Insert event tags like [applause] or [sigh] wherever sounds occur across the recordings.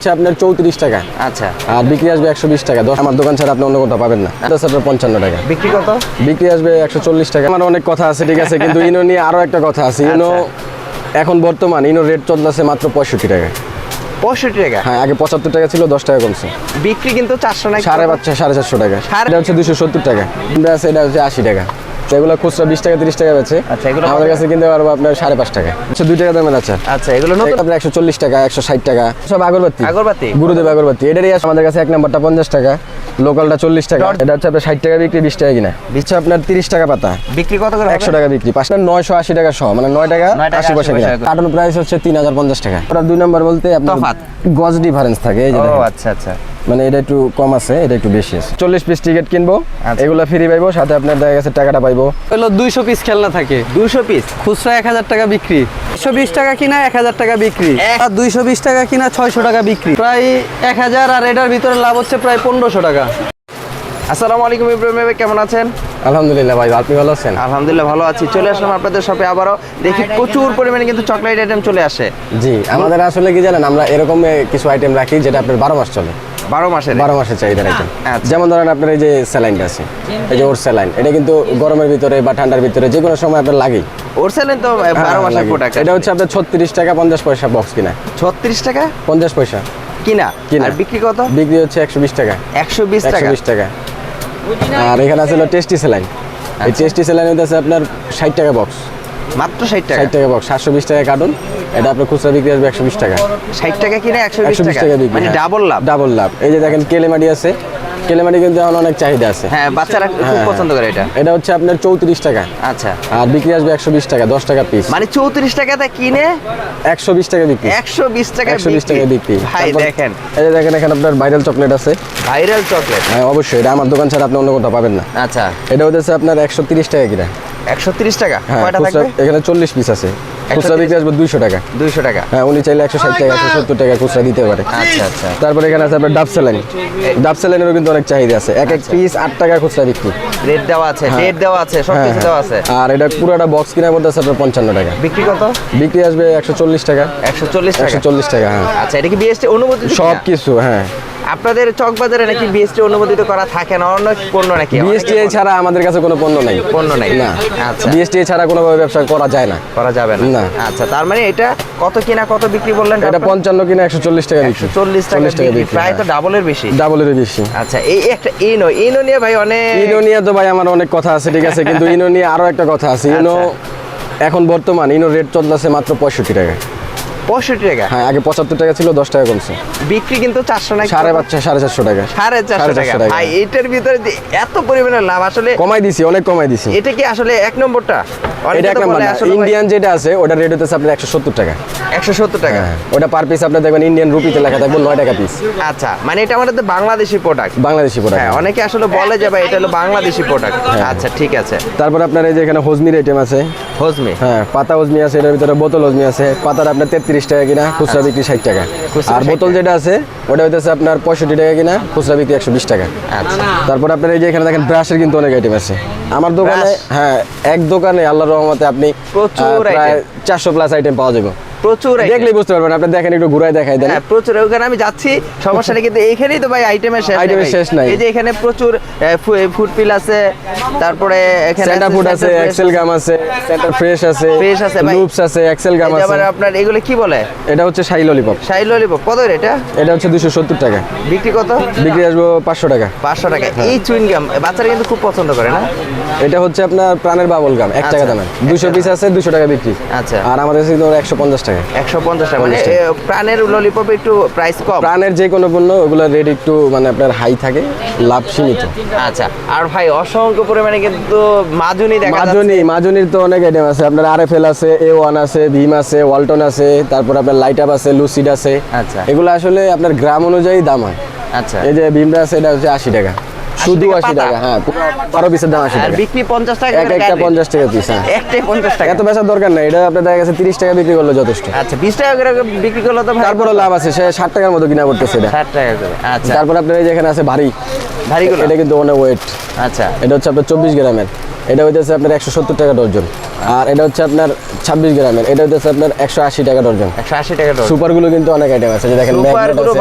হচ্ছে আপনার চৌত্রিশ টাকা। আচ্ছা। আর বিক্রি আসবে একশো বিশ টাকা। দশ আমার দোকান ছাড়া আপনি অন্য কোথাও পাবেন না। দশ আপনার পঞ্চান্ন টাকা। বিক্রি কত? বিক্রি আসবে একশো চল্লিশ টাকা। আমার অনেক কথা আছে ঠিক আছে কিন্তু ইনো নিয়ে আরও একটা কথা আছে। ইনো এখন বর্তমান ইনো রেট চলতেছে মাত্র পঁয়ষট্টি টাকা। পঁয়ষট্টি টাকা? হ্যাঁ আগে পঁচাত্তর টাকা ছিল দশ টাকা কমছে। বিক্রি কিন্তু চারশো সাড়ে বাচ্চা সাড়ে চারশো টাকা। এটা হচ্ছে দুশো সত্তর টাকা। এটা আছে এটা হচ্ছে আশি টাকা। এগুলো খুচরা বিশ টাকা তিরিশ টাকা বেছে আচ্ছা, এগুলো আমাদের কাছে কিনতে পারব আপনার সাড়ে পাঁচ টাকা। হচ্ছে দুই টাকা দামের আছে আচ্ছা এগুলো নতুন? আপনার একশো চল্লিশ টাকা একশো ষাট টাকা সব আগরবাতি। আগরবাতি? গুরুদেব আগরবাতি। এটারই আমাদের কাছে এক নাম্বারটা পঞ্চাশ টাকা লোকালটা চল্লিশ টাকা। এটা হচ্ছে আপনার ষাট টাকা বিক্রি বিশ টাকা কিনা। দিচ্ছে আপনার তিরিশ টাকা পাতা। বিক্রি কত করে একশো টাকা বিক্রি। পাঁচটা নয়শো আশি টাকা সহ মানে নয় টাকা আশি পয়সা কিনা। কার্টন প্রাইস হচ্ছে তিন হাজার পঞ্চাশ টাকা। আপনার দুই নম্বর বলতে আপনার গজ ডিফারেন্স থাকে এই আচ্ছা আচ্ছা। মানে এটা একটু কম আছে এটা একটু বেশি আছে। চল্লিশ পিস টিকিট কিনবো আচ্ছা। এগুলো ফ্রি পাইবো সাথে আপনার দেখা গেছে টাকাটা পাইবো। হলো দুইশো পিস খেলনা থাকে। দুইশো পিস খুচরা এক হাজার টাকা বিক্রি। একশো বিশ টাকা কিনা এক হাজার টাকা বিক্রি। আর দুইশো বিশ টাকা কিনা ছয়শো টাকা বিক্রি। প্রায় এক হাজার আর এটার ভিতরে লাভ হচ্ছে প্রায় পনেরোশো টাকা। আসসালামু আলাইকুম ইব্রাহিম ভাই কেমন আছেন? আলহামদুলিল্লাহ ভাই আপনি ভালো আছেন? আলহামদুলিল্লাহ ভালো আছি। চলে আসলাম আপনাদের শপে আবারও। দেখি প্রচুর পরিমাণে কিন্তু চকলেট আইটেম চলে আসে। জি আমাদের আসলে কি জানেন আমরা এরকম কিছু আইটেম রাখি যেটা আপনার বারো মাস চলে। বারো মাসের বারো মাসের চাহিদা আইটেম আচ্ছা। যেমন ধরেন আপনার এই যে স্যালাইনটা আছে এই যে ওর স্যালাইন এটা কিন্তু গরমের ভিতরে বা ঠান্ডার ভিতরে যে কোনো সময় আপনার লাগেই। ওরসেলেন তো আহ, বারো হ্যাঁ, মাসের প্রোডাক্ট এটা হচ্ছে আপনার ছত্রিশ টাকা পঞ্চাশ পয়সা বক্স কিনা। ছত্রিশ টাকা? পঞ্চাশ পয়সা। কিনা? কিনা। আর বিক্রি কত? বিক্রি হচ্ছে একশো বিশ টাকা। একশো বিশ টাকা? বিশ টাকা। আর এখানে আছে টেস্টি স্যালাইন এই টেস্টি স্যালাইন হচ্ছে আপনার ষাট টাকা বক্স মাত্র ষাট টাকা। ষাট টাকা বক্স সাতশো বিশ টাকা কার্টুন এটা আপনার খুচরা বিক্রি আসবে একশো বিশ টাকা। ষাট টাকা কিনা একশো বিশ একশো বিশ টাকা? টাকা মানে ডাবল লাভ। ডাবল লাভ। এই যে দেখেন কেলেমাটি আছে। কেলেমাটি কিন্তু এখন অনেক চাহিদা আছে। হ্যাঁ বাচ্চারা খুব হ্যাঁ। পছন্দ করে এটা। এটা হচ্ছে আপনার চৌত্রিশ টাকা। আচ্ছা। আর বিক্রি আসবে একশো বিশ টাকা দশ টাকা পিস মানে চৌত্রিশ টাকাতে কিনে একশো বিশ টাকা বিক্রি। একশো বিশ টাকা একশো বিশ টাকা বিক্রি। ভাই দেখেন। এই যে দেখেন এখানে আপনার ভাইরাল চকলেট আছে। ভাইরাল চকলেট হ্যাঁ অবশ্যই। এটা আমার দোকান ছাড়া আপনি অন্য কোথাও পাবেন না। আচ্ছা। এটা হচ্ছে আপনার একশো তিরিশ টাকা কিনা। একশো তিরিশ টাকা? হ্যাঁ কয়টা থাকবে? এখানে চল্লিশ পিস আছে। খুচরা বিক্রি আসবে দুইশো টাকা। দুইশো টাকা। হ্যাঁ উনি চাইলে একশো ষাট টাকা একশো সত্তর টাকা খুচরা দিতে পারে। আচ্ছা আচ্ছা। তারপরে এখানে আছে আপনার ডাব স্যালাইন ডাব স্যালাইনেরও কিন্তু অনেক চাহিদা আছে। এক এক পিস আট টাকা খুচরা বিক্রি। রেট দেওয়া আছে হ্যাঁ। ডেট দেওয়া আছে সব হ্যাঁ, কিছু দেওয়া আছে। হ্যাঁ। আর এটা পুরোটা বক্স কিনা পড়তেছে আপনার পঞ্চান্ন টাকা। বিক্রি কত? বিক্রি আসবে একশো চল্লিশ টাকা। একশো চল্লিশ টাকা। একশো চল্লিশ টাকা হ্যাঁ। আচ্ছা এটা কি বিএসটি অনুমোদিত সব কিছু হ্যাঁ। আপনাদের চক বাজারে নাকি বিএসটি অনুমোদিত করা থাকে না? অন্য পণ্য নাকি? বিএসটিআই ছাড়া আমাদের কাছে কোনো পণ্য নাই। পণ্য নাই। না। আচ্ছা। বিএসটিআই ছাড়া কোনোভাবে ব্যবসা করা যায় না। করা যাবে না। না। আচ্ছা তার মানে এটা কত কিনা কত বিক্রি বললেন? এটা পঞ্চান্ন কিনা একশো চল্লিশ টাকা বিক্রি। চল্লিশ টাকা বিক্রি প্রায় তো ডাবলের বেশি। ডাবলের বেশি। আচ্ছা এই একটা ইনো ইনো নিয়ে ভাই অনেক ইনো নিয়ে তো ভাই আমার অনেক কথা আছে ঠিক আছে কিন্তু ইনো নিয়ে আরও একটা কথা আছে। ইনো এখন বর্তমান ইনো রেট চলতেছে মাত্র পঁয়ষট্টি টাকা। পঁয়ষট্টি টাকা। হ্যাঁ আগে পঁচাত্তর টাকা ছিল দশ টাকা কমছে। বিক্রি কিন্তু চারশো টাকা সাড়ে বাচ্চা সাড়ে চারশো টাকা। সাড়ে চারশো টাকা। ভাই এটার ভিতরে যে এত পরিমাণে লাভ আসলে কমাই দিছি অনেক কমাই দিছি। এটা কি আসলে এক নম্বরটা? এটা এক নাম্বার ইন্ডিয়ান যেটা আছে ওটা রেট হতেছে আপনার একশো সত্তর টাকা। একশো সত্তর টাকা। হ্যাঁ। ওটা পার পিস আপনি দেখবেন ইন্ডিয়ান রুপিতে লেখা থাকবে নয় টাকা পিস আচ্ছা মানে এটা আমাদের বাংলাদেশি প্রোডাক্ট বাংলাদেশি প্রোডাক্ট হ্যাঁ অনেকে আসলে বলে যে ভাই এটা হলো বাংলাদেশি প্রোডাক্ট হ্যাঁ। আচ্ছা ঠিক আছে। তারপর আপনার এই যে এখানে হজমির আইটেম আছে। হজমি? হ্যাঁ পাতা হজমি আছে এটার ভিতরে বোতল হজমি আছে। পাতার আপনার তেত্রিশ টাকা কিনা খুচরা বিক্রি ষাট টাকা। আর বোতল যেটা আছে ওটা হইতেছে আপনার পঁয়ষট্টি টাকা কিনা খুচরা বিক্রি একশো বিশ টাকা। আচ্ছা। তারপর আপনার এই যে এখানে দেখেন ব্রাশের কিন্তু অনেক আইটেম আছে। আমার দোকানে হ্যাঁ এক দোকানে আল্লাহর রহমতে আপনি প্রচুর প্রায়। চারশো প্লাস আইটেম পাওয়া যাবে। প্রচুর। দেখলেই বুঝতে পারবেন আপনি দেখেন একটু ঘুরাই দেখাই দেন। হ্যাঁ প্রচুর। ওখানে আমি যাচ্ছি সমস্যা নেই কিন্তু এইখানেই তো ভাই আইটেমের শেষ ভাই। শেষ নাই। এই যে এখানে প্রচুর ফুড পিল আছে তারপরে এখানে সেন্টার ফুড আছে এক্সেল গাম আছে। সেন্টার ফ্রেশ আছে Fresh আছে ভাই। লুপস আছে এক্সেল গাম আছে। আবার আপনার এগুলো কি বলে? এটা হচ্ছে শাহি ললিপপ শাহি ললিপপ কত রে এটা? এটা হচ্ছে দুশো সত্তর টাকা। বিক্রি কত? বিক্রি আসব পাঁচশো টাকা। পাঁচশো টাকা। এই চুইং গাম বাচ্চারা কিন্তু খুব পছন্দ করে না? এটা হচ্ছে আপনার প্রাণের বাবল গাম এক টাকা। দামের। দুশো পিস আছে দুশো টাকা বিক্রি। আচ্ছা। আর আমাদের কাছে কিন্তু একশো পঞ্চাশ টাকা। একশো পঞ্চাশ টাকা মানে 50 টাকা। এ, প্রাণের ললিপপ একটু প্রাইস কম। প্রাণের যে কোনো পণ্য ওগুলো রেট একটু মানে আপনার হাই থাকে লাভ সীমিত। আচ্ছা আর ভাই অসংখ্য পরিমাণে কিন্তু মাজুনি দেখা মাজনি মাজনির তো অনেক আইটেম আছে। আপনার আর এফ এল আছে এ ওয়ান আছে ভীম আছে ওয়ালটন আছে তারপর আপনার লাইট আপ আছে লুসিড আছে। আচ্ছা। এগুলো আসলে আপনার গ্রাম অনুযায়ী দাম হয়। আচ্ছা। এই যে ভীমটা আছে এটা হচ্ছে আশি টাকা। শুধু টাকা আশি পাতা? টাকা হ্যাঁ বারো পিসের দাম আশি আর টাকা। বিক্রি পঞ্চাশ টাকা এক একটা গাড়ি। পঞ্চাশ টাকা পিস হ্যাঁ। একটাই পঞ্চাশ টাকা। এত বেচার দরকার নাই এটা আপনার দেখা গেছে তিরিশ টাকা বিক্রি করলে যথেষ্ট। আচ্ছা বিশ টাকা করে বিক্রি করলে তো তারপরে লাভ আছে সে ষাট টাকার মতো কিনা করতেছে এটা। ষাট টাকা করে আচ্ছা। তারপর আপনার এই যেখানে আছে ভারী। ভারী এটা কিন্তু অনেক ওয়েট আচ্ছা। এটা হচ্ছে আপনার চব্বিশ গ্রামের। এটা হইতেছে আপনার একশো সত্তর টাকা ডর্জন আর এটা হচ্ছে আপনার ছাব্বিশ গ্রামের এটা হইতেছে আপনার একশো আশি টাকা ডর্জন একশো আশি টাকা সুপারগুলো কিন্তু অনেক আইটেম আছে দেখেন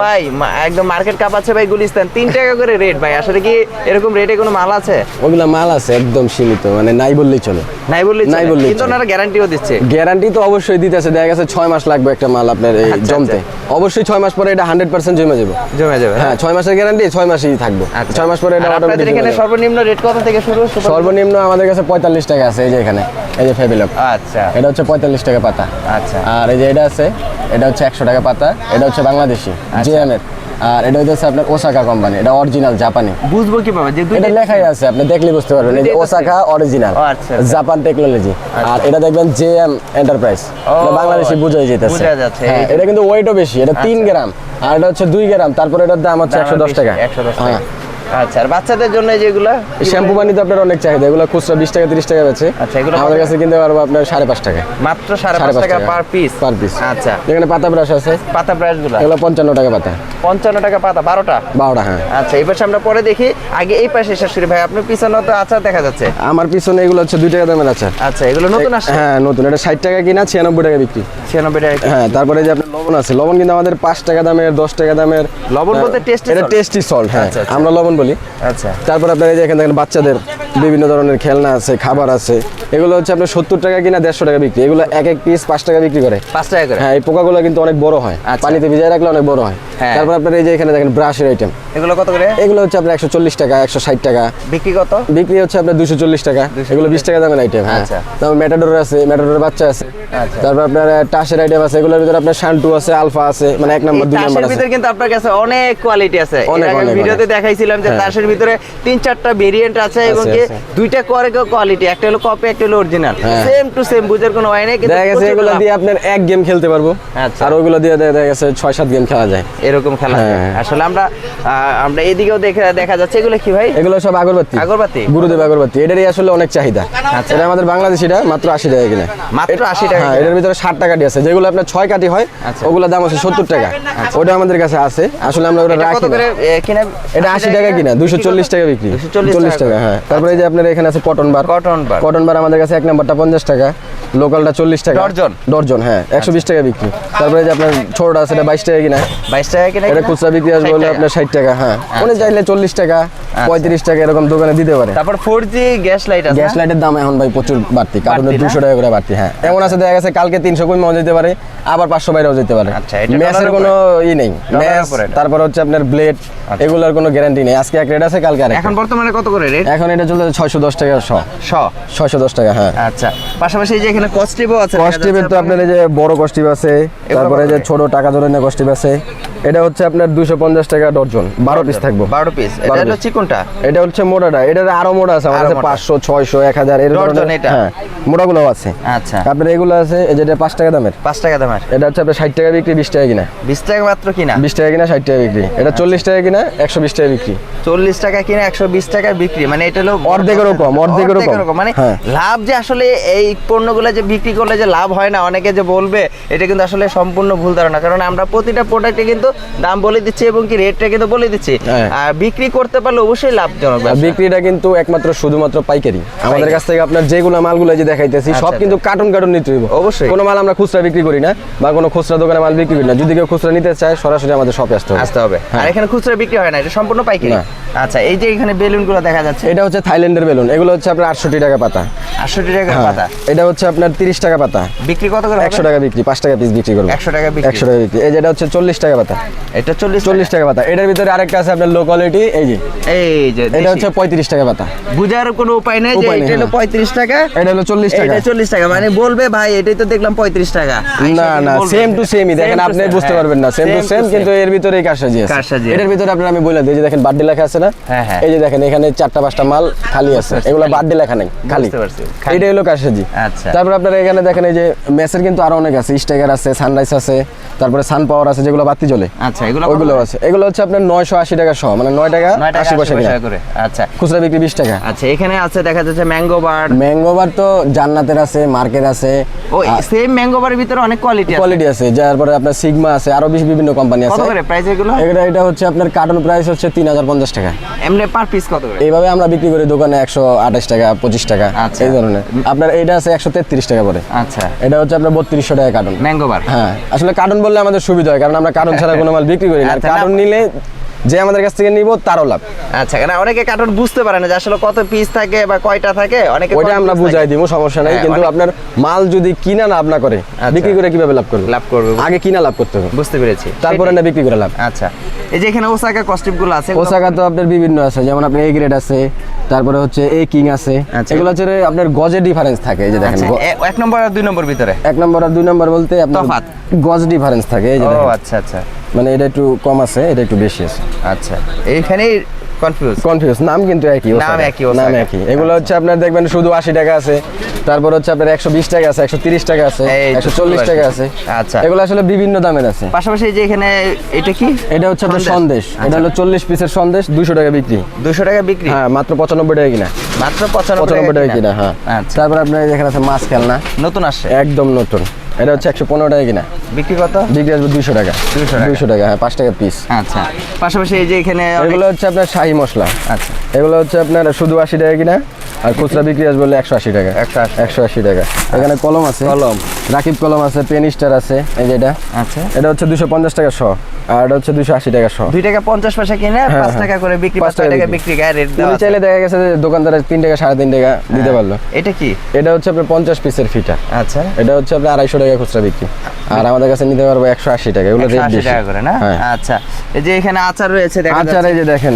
ভাই একদম মার্কেট কাপ আছে ভাই গুলিস্তান। তিন টাকা করে রেট ভাই আসলে কি এরকম রেটে কোনো মাল আছে? ওগুলা মাল আছে একদম সীমিত মানে নাই বললেই চলে। নাই বললে নাই বললেই কিন্তু ওনারা গ্যারান্টিও দিচ্ছে। গ্যারান্টি তো অবশ্যই দিতেছে দেখা গেছে ছয় মাস লাগবে একটা মাল আপনার এই আচ্ছা, জমতে। অবশ্যই ছয় মাস পরে এটা হান্ড্রেড পার্সেন্ট জমে যাবে। জমে যাবে হ্যাঁ। ছয় মাসের গ্যারান্টি ছয় মাসই থাকবে। আচ্ছা। ছয় মাস পরে এটা এখানে সর্বনিম্ন রেট কত থেকে শুরু? সর্বনিম্ন আমাদের কাছে পঁয়তাল্লিশ টাকা আছে এই যে এখানে এই যে ফেবিলক আচ্ছা। এটা হচ্ছে পঁয়তাল্লিশ টাকা পাতা। আচ্ছা। আর এই যে এটা আছে এটা হচ্ছে একশো টাকা পাতা এটা হচ্ছে বাংলাদেশি আচ্ছা। জিএমের আর এটা হচ্ছে আপনার ওসাকা কোম্পানি এটা অরিজিনাল জাপানি বুঝব কীভাবে? যে এটা লেখাই আছে আপনি দেখলে বুঝতে পারবেন। এই যে ওসাকা অরিজিনাল আচ্ছা, আচ্ছা। জাপান টেকনোলজি আর এটা দেখবেন জেএম এন্টারপ্রাইজ এটা বাংলাদেশি বুঝাই যেতেছে। বোঝা যাচ্ছে, হ্যাঁ এটা কিন্তু ওয়েটও বেশি এটা তিন আচ্ছা। গ্রাম। আর এটা হচ্ছে দুই গ্রাম তারপরে এটার দাম হচ্ছে একশো দশ টাকা। একশো দশ হ্যাঁ। টাকা আচ্ছা আর বাচ্চাদের জন্য যেগুলো? শ্যাম্পু পানি তো আপনার অনেক চাহিদা এগুলো খুচরা বিশ টাকা তিরিশ টাকা বেছে আচ্ছা, এগুলো আমাদের কাছে কিনতে পারব আপনার সাড়ে পাঁচ টাকা। মাত্র সাড়ে পাঁচ টাকা পার পিস পার পিস আচ্ছা। এখানে পাতা ব্রাশ আছে। পাতা এগুলো পঞ্চান্ন টাকা পাতা। পঞ্চান্ন টাকা পাতা বারোটা? বারোটা হ্যাঁ। আচ্ছা এই পাশে আমরা পরে দেখি। আগে এই পাশে করি ভাই আপনার পিছনে তো আচার দেখা যাচ্ছে। আমার পিছনে এগুলো হচ্ছে দুই টাকা দামের আচার। আচ্ছা এগুলো নতুন আসছে? হ্যাঁ নতুন। এটা ষাট টাকা কিনা ছিয়ানব্বই টাকা বিক্রি। ছিয়ানব্বই টাকা হ্যাঁ তারপরে যে আপনার লবণ আছে লবণ কিন্তু আমাদের পাঁচ টাকা দামের দশ টাকা দামের লবণ বলতে tasty এটা salt? টেস্টি সল্ট হ্যাঁ। আচ্ছা, আচ্ছা। আমরা লবণ বলি। আচ্ছা। তারপর আপনার এই যে এখানে দেখেন বাচ্চাদের বিভিন্ন ধরনের খেলনা আছে খাবার আছে। এগুলো হচ্ছে আপনার সত্তর টাকা কিনা দেড়শো টাকা বিক্রি। এগুলো এক এক পিস পাঁচ টাকা বিক্রি করে। পাঁচ টাকা করে? হ্যাঁ এই পোকাগুলো কিন্তু অনেক বড় হয়। আচ্ছা। পানিতে ভিজায় রাখলে অনেক বড় হয়। হ্যাঁ। তারপর আপনার এই যে এখানে দেখেন ব্রাশের আইটেম এগুলো কত করে? এগুলো হচ্ছে আপনার একশো চল্লিশ টাকা একশো ষাট টাকা। বিক্রি কত? বিক্রি হচ্ছে আপনার দুশো চল্লিশ টাকা। এগুলো বিশ টাকা দামের আইটেম হ্যাঁ। আচ্ছা। তারপর ম্যাটাডোর আছে ম্যাটাডোরের বাচ্চা আছে। আচ্ছা। তারপর আপনার টাসের আইটেম আছে এগুলোর ভিতরে আপনার শান্টু আছে আলফা আছে মানে এক নম্বর দুই নম্বর আছে। ভিতরে কিন্তু আপনার কাছে অনেক কোয়ালিটি আছে। অনেক, ভিডিওতে দেখাইছিলাম যে হ্যাঁ। তাসের ভিতরে তিন চারটা ভেরিয়েন্ট আছে এবং কি দুইটা করে কোয়ালিটি একটা হলো কপি একটা হলো অরিজিনাল হ্যাঁ। সেম টু সেম বুঝার কোনো হয় নাই কিন্তু দেখা গেছে এগুলো দিয়ে আপনার এক গেম খেলতে পারব। আচ্ছা। আর ওইগুলো দিয়ে দেখা গেছে ছয় সাত গেম খেলা যায়। এরকম খেলা হ্যাঁ। আসলে আমরা আমরা এদিকেও দেখে দেখা যাচ্ছে এগুলো কি ভাই? এগুলো সব আগরবাতি। আগরবাতি? গুরুদেব আগরবাতি। এটারই আসলে অনেক চাহিদা। আচ্ছা। এটা আমাদের বাংলাদেশিটা মাত্র আশি টাকা কিনা। মাত্র 80 টাকা হ্যাঁ এটার ভিতরে ষাট টাকাটি আছে। যেগুলো আপনার ছয় কাটি হয় আচ্ছা। ওগুলোর দাম আছে সত্তর টাকা। ওটা আমাদের কাছে আছে। আসলে আমরা ওটা রাখি এটা আশি টাকা কিনা? দুশো চল্লিশ টাকা বিক্রি। 240 চল্লিশ টাকা হ্যাঁ। তারপরে এই যে আপনার এখানে আছে cotton bar cotton bar. Cotton bar আমাদের কাছে এক নাম্বারটা পঞ্চাশ টাকা। লোকালটা চল্লিশ টাকা। ডর্জন? ডর্জন হ্যাঁ একশো বিশ টাকা বিক্রি। তারপরে যে আপনার ছোটটা আছে বাইশ টাকা কিনা? বাইশ টাকা কিনা এটা খুচরা বিক্রি আসবে 60 হলে আপনার ষাট টাকা হ্যাঁ। উনি চাইলে চল্লিশ টাকা পঁয়ত্রিশ টাকা এরকম দোকানে দিতে পারে। তারপর four G gas light gas লাইটের দাম এখন ভাই প্রচুর বাড়তি। কারণ দুশো টাকা করে বাড়তি হ্যাঁ। এমন আছে দেখা গেছে কালকে তিনশো কমেও যেতে পারে আবার পাঁচশো বাইরেও যেতে পারে। আচ্ছা, ম্যাচের কোনো ই নেই। ম্যাচ তারপর হচ্ছে আপনার ব্লেড এগুলোর কোনো গ্যারান্টি নেই। আজকে এক রেট আছে কালকে আরেক এখন বর্তমানে কত করে রেট এখন এটা চলতে ছয়শো দশ টাকা শ। শ। ছয়শো দশ টাকা হ্যাঁ। আচ্ছা। পাশাপাশি এই যে এখানে কস্টিভও আছে তো আপনার এই যে বড় কস্টিপ আছে তারপরে যে ছোট টাকা ধরে কস্টিপ আছে এটা হচ্ছে আপনার দুশো পঞ্চাশ টাকা ডর্জন বারো পিস থাকব। বারো পিস এটা হলো চিকনটা? এটা হচ্ছে মোটাটা আরও মোটা আছে। পাঁচশো ছয়শো এক হাজার এর ডর্জন ধরনের- এটা? হ্যাঁ মোটাগুলো আছে। আচ্ছা। আপনার এগুলো আছে এই যেটা পাঁচ টাকা দামের। পাঁচ টাকা দামের। এটা হচ্ছে আপনার ষাট টাকা বিক্রি বিশ টাকা কিনা। বিশ টাকা মাত্র কিনা? বিশ টাকা কিনা ষাট টাকা বিক্রি। এটা চল্লিশ টাকা কিনা একশো বিশ টাকা বিক্রি। চল্লিশ টাকা কিনা একশো বিশ টাকা বিক্রি মানে এটা হলো অর্ধেকেরও কম, অর্ধেকেরও কম। মানে হ্যাঁ। লাভ যে আসলে এই পণ্যগুলো যে বিক্রি করলে যে লাভ হয় না অনেকে যে বলবে এটা কিন্তু আসলে সম্পূর্ণ ভুল ধারণা। কারণ আমরা প্রতিটা প্রোডাক্টে কিন্তু দাম বলে দিচ্ছি এবং কি রেটটা কিন্তু বলে দিচ্ছি। হ্যাঁ। আর বিক্রি করতে পারলে অবশ্যই লাভজনক বিক্রিটা কিন্তু একমাত্র শুধুমাত্র পাইকারি। আমাদের কাছ থেকে আপনার যেগুলো মালগুলো যে দেখাইতেছি সব আচ্ছা, কিন্তু কার্টুন কার্টুন নিতে হইব। অবশ্যই। কোনো মাল আমরা খুচরা বিক্রি করি না বা কোনো খুচরা দোকানে মাল বিক্রি করি না। যদি কেউ খুচরা নিতে চায় সরাসরি আমাদের শপে আসতে হবে। আসতে হবে। হ্যাঁ। আর এখানে খুচরা বিক্রি হয় না এটা সম্পূর্ণ পাইকারি। আচ্ছা এই যে এখানে বেলুনগুলো দেখা যাচ্ছে। এটা হচ্ছে থাইল্যান্ডের বেলুন। এগুলো হচ্ছে আপনার আটষট্টি টাকা পাতা। আটষট্টি টাকা হ্যাঁ। পাতা। এটা হচ্ছে আপনার তিরিশ টাকা পাতা। বিক্রি কত করে একশো টাকা বিক্রি পাঁচ টাকা পিস বিক্রি করব। একশো টাকা বিক্রি। একশো টাকা বিক্রি। এই যেটা হচ্ছে চল্লিশ টাকা পাতা। এটা চল্লিশ চল্লিশ টাকা পাতা। এটার ভিতরে আরেকটা আছে আপনার লো কোয়ালিটি এই যে। এই যে এটা হচ্ছে পঁয়ত্রিশ টাকা পাতা। বুঝার কোনো উপায় নেই যে এটা হলো হ্যাঁ। পঁয়ত্রিশ টাকা। এটা হলো চল্লিশ টাকা। এটা চল্লিশ টাকা। মানে বলবে ভাই এটাই তো দেখলাম পঁয়ত্রিশ টাকা। না না সেম টু সেমই দেখেন আপনি বুঝতে হ্যাঁ। পারবেন না। সেম টু সেম কিন্তু এর ভিতরেই কারসাজি আছে। এটার ভিতরে আপনার আমি বলে দিই যে দেখেন বার্থডে লেখা আছে না? হ্যাঁ, হ্যাঁ। এই যে দেখেন এখানে চারটা পাঁচটা মাল খালি আছে। এগুলো বার্থডে লেখা নেই খালি। বুঝতে পারছি, খালি। এটাই হলো কারসাজি। আচ্ছা। তারপরে আপনারা এখানে দেখেন এই যে মেসের কিন্তু আরও অনেক আছে স্টাইগার আছে সানরাইজ আছে তারপরে সান পাওয়ার আছে যেগুলো বাতি জ্বলে। আচ্ছা এগুলো ওগুলো আছে। এগুলো হচ্ছে আপনার 980 টাকা সহ মানে 9 টাকা 80 পয়সা করে আচ্ছা। খুচরা বিক্রি 20 টাকা। আচ্ছা এখানে আছে দেখা যাচ্ছে ম্যাঙ্গো বার ম্যাঙ্গো বার তো জান্নাতের আছে মার্কেট আছে। ও সেম ম্যাঙ্গো বারের ভিতরে অনেক কোয়ালিটি আছে। কোয়ালিটি আছে যারপরে আপনার সিগমা আছে আরও বেশি বিভিন্ন কোম্পানি আছে। কত করে প্রাইস এগুলো? এটা এটা হচ্ছে আপনার কার্টন প্রাইস হচ্ছে 3050 টাকা। এমনি পার পিস কত করে? এইভাবে আমরা বিক্রি করি দোকানে 128 টাকা 25 টাকা আচ্ছা। এই ধরনের। আপনার এটা আছে 133 তিরিশ টাকা আচ্ছা। এটা হচ্ছে আপনার বত্রিশশো টাকা কার্টন হ্যাঁ আসলে কার্টন বললে আমাদের সুবিধা হয় কারণ আমরা কার্টন ছাড়া কোনো মাল বিক্রি করি না। আচ্ছা, কার্টন নিলে যে আমাদের কাছ থেকে নিব তারও লাভ। আচ্ছা কারণ অনেকে কার্টন বুঝতে পারে না যে আসলে কত পিস থাকে বা কয়টা থাকে অনেকে ওইটা আমরা বুঝাই দিব সমস্যা নাই। হ্যাঁ, কিন্তু আপনার মাল যদি কিনা না আপনা করে আচ্ছা। বিক্রি করে কীভাবে লাভ করবে? লাভ করবে। আগে কিনা লাভ করতে হবে। বুঝতে পেরেছি। তারপরে না বিক্রি করে লাভ। আচ্ছা। এই যে এখানে ওসাকা কস্টিউমগুলো আছে ওসাকা তো আপনার বিভিন্ন আছে। যেমন আপনার এ গ্রেড আছে তারপরে হচ্ছে এ কিং আছে। আচ্ছা। এগুলো হচ্ছে আপনার গজে ডিফারেন্স থাকে এই যে দেখেন আচ্ছা, এক নম্বর আর দুই নম্বর ভিতরে? এক নম্বর আর দুই নম্বর বলতে আপনার। গজ ডিফারেন্স থাকে এই যে ও আচ্ছা আচ্ছা। মানে এটা একটু কম আছে এটা একটু বেশি আছে। আচ্ছা এইখানেই কনফিউজ কনফিউজ নাম কিন্তু একই নাম একই, নাম একই। এগুলো হচ্ছে আপনার দেখবেন শুধু আশি টাকা আছে তারপর হচ্ছে আপনার একশো বিশ টাকা আছে একশো তিরিশ টাকা আছে একশো চল্লিশ টাকা আছে। আচ্ছা। এগুলো আসলে বিভিন্ন দামের আছে। পাশাপাশি যে এখানে এটা কি? এটা হচ্ছে আপনার সন্দেশ। আচ্ছা। এটা হলো চল্লিশ পিসের সন্দেশ দুশো টাকা বিক্রি। দুশো টাকা বিক্রি? হ্যাঁ মাত্র পঁচানব্বই টাকা কিনা। মাত্র পঁচানব্বই টাকা কিনা হ্যাঁ। আচ্ছা। তারপর আপনার এখানে আছে মাছ খেলনা। নতুন আসছে? একদম নতুন। এটা হচ্ছে একশো পনেরো টাকা কিনা। বিক্রি কত? বিক্রি আসবে দুইশো টাকা। 200 টাকা। দুইশো টাকা হ্যাঁ পাঁচ টাকা পিস আচ্ছা। পাশাপাশি এই যে এখানে এগুলো হচ্ছে আপনার শাহি মশলা। আচ্ছা। এগুলো হচ্ছে আপনার শুধু আশি টাকা কিনা। আর খুচরা বিক্রি আসবে হলো একশো আশি টাকা। একশো আশি। টাকা। এখানে কলম আছে। কলম। রাকিব কলম আছে পেন স্টার আছে এই যে এটা। আচ্ছা। এটা হচ্ছে দুশো পঞ্চাশ টাকা শ আর এটা হচ্ছে দুশো আশি টাকা শ। দুই টাকা পঞ্চাশ পয়সা কিনে পাঁচ হ্যাঁ। টাকা করে বিক্রি পাঁচ টাকা বিক্রি। গায়ে রেট দেওয়া চাইলে দেখা গেছে যে দোকানদারে তিন টাকা সাড়ে তিন টাকা দিতে পারল। এটা কি? এটা হচ্ছে আপনার পঞ্চাশ পিসের ফিটা। আচ্ছা। এটা হচ্ছে আপনার আড়াইশো টাকা খুচরা বিক্রি। আর আমাদের কাছে নিতে পারব একশো আশি টাকা এগুলো রেট বেশি। টাকা করে না? হ্যাঁ। আচ্ছা। এই যে এখানে আচার রয়েছে আচার এই যে দেখেন